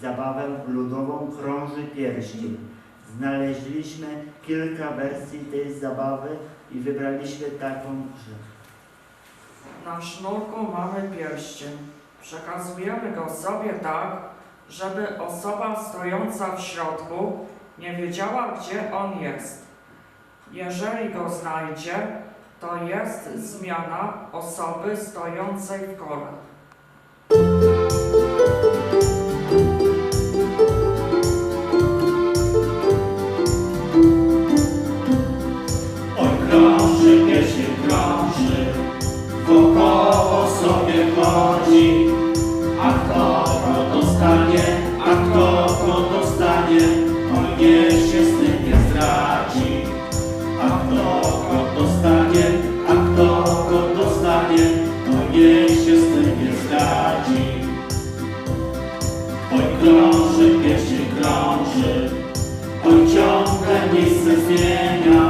zabawę ludową krąży pierścień. Znaleźliśmy kilka wersji tej zabawy i wybraliśmy taką, że Na sznurku mamy pierścień. Przekazujemy go sobie tak, żeby osoba stojąca w środku nie wiedziała, gdzie on jest. Jeżeli go znajdzie, to jest zmiana osoby stojącej w kole. Wokoło sobie chodzi. A kto go dostanie, a kto go dostanie, oj nie się z tym nie zdradzi. A kto go dostanie, a kto go dostanie, oj nie się z tym nie zdradzi. Oj krąży, piesie krąży, oj ciągle miejsce zmienia.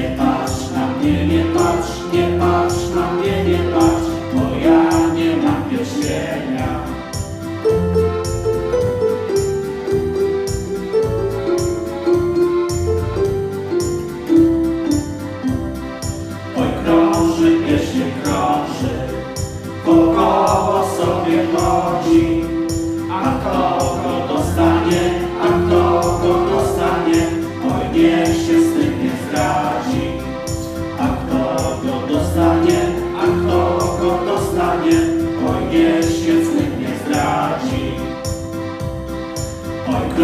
Nie patrz na mnie, nie patrz, nie patrz na mnie, nie patrz, bo ja nie mam pierścienia. Oj krąży, pieśnie krąży, wokoło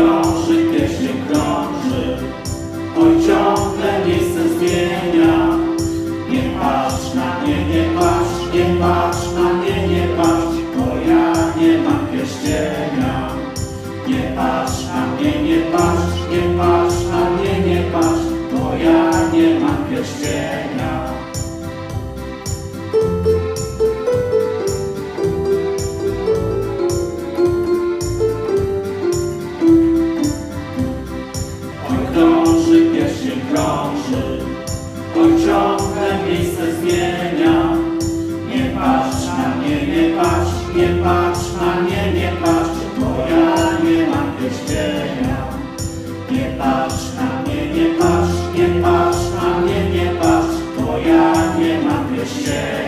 krąży, pies się krąży. Oj ciągle nie zmienia. Nie patrz na mnie, nie patrz, nie patrz na mnie, nie patrz Bo ja nie mam pierścienia. Ciągle miejsce zmienia. Nie patrz na mnie, nie patrz, nie patrz na mnie, nie patrz, bo ja nie mam wyjścia. Nie patrz na mnie, nie patrz, nie patrz na mnie, nie patrz, bo ja nie mam wyjścia.